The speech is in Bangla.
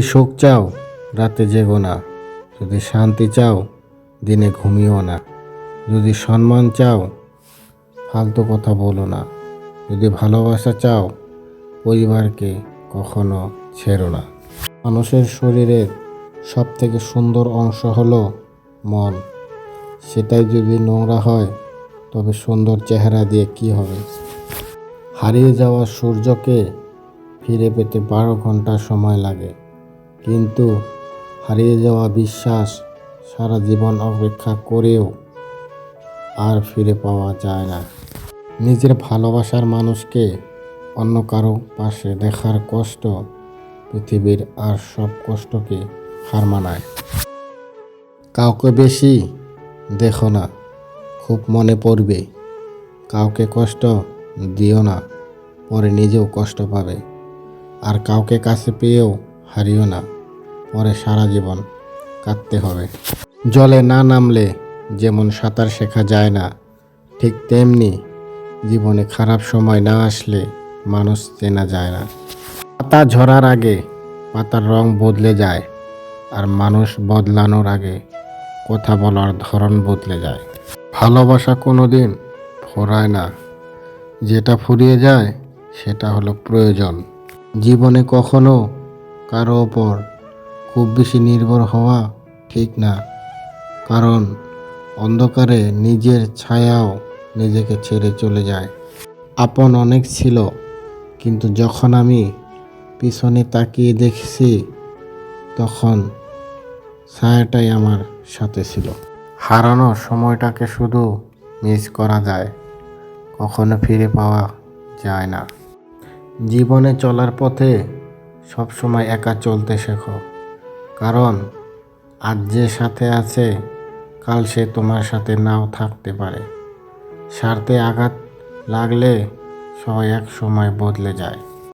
সুখ চাও, রাতে জেগো না। যদি শান্তি চাও, দিনে ঘুমিও না। যদি সম্মান চাও, ফালতু কথা বলো না। যদি ভালোবাসা চাও, পরিবারকে কখনো ছেড়ো না। মানুষের শরীরের সব থেকে সুন্দর অংশ হলো মন। সেটাই যদি নোংরা হয়, তবে সুন্দর চেহারা দিয়ে কি হবে? হারিয়ে যাওয়া সূর্যকে ফিরে পেতে বারো ঘণ্টা সময় লাগে। কিন্তু হারিয়ে যাওয়া বিশ্বাস সারা জীবন অপেক্ষা করেও আর ফিরে পাওয়া যায় না। নিজের ভালোবাসার মানুষকে অন্য কারও পাশে দেখার কষ্ট পৃথিবীর আর সব কষ্টকে হার মানায়। কাউকে বেশি দেখো না, খুব মনে পড়বে। কাউকে কষ্ট দিও না, পরে নিজেও কষ্ট পাবে। আর কাউকে কাছে পেয়েও হারিও না। পরে সারা জীবন কাঁদতে হবে। জলে না নামলে যেমন সাঁতার শেখা যায় না, ঠিক তেমনি জীবনে খারাপ সময় না আসলে মানুষ চেনা যায় না। পাতা ঝরার আগে পাতার রং বদলে যায় আর মানুষ বদলানোর আগে কথা বলার ধরন বদলে যায়। ভালোবাসা কোনো দিন ফোরায় না। যেটা ফুরিয়ে যায়, সেটা হলো প্রয়োজন। জীবনে কখনো কারও ওপর খুব বেশি নির্ভর হওয়া ঠিক না। কারণ অন্ধকারে নিজের ছায়াও নিজেকে ছেড়ে চলে যায়। আপন অনেক ছিল, কিন্তু যখন আমি পিছনে তাকিয়ে দেখছি, তখন ছায়াটাই আমার সাথে ছিল। হারানো সময়টাকে শুধু মিস করা যায়, কখনো ফিরে পাওয়া যায় না। জীবনে চলার পথে সবসময় একা চলতে শেখো। কারণ আজ যে সাথে আছে, কাল সে তোমার সাথে নাও থাকতে পারে। স্বার্থে আঘাত লাগলে সবাই এক সময় বদলে যায়।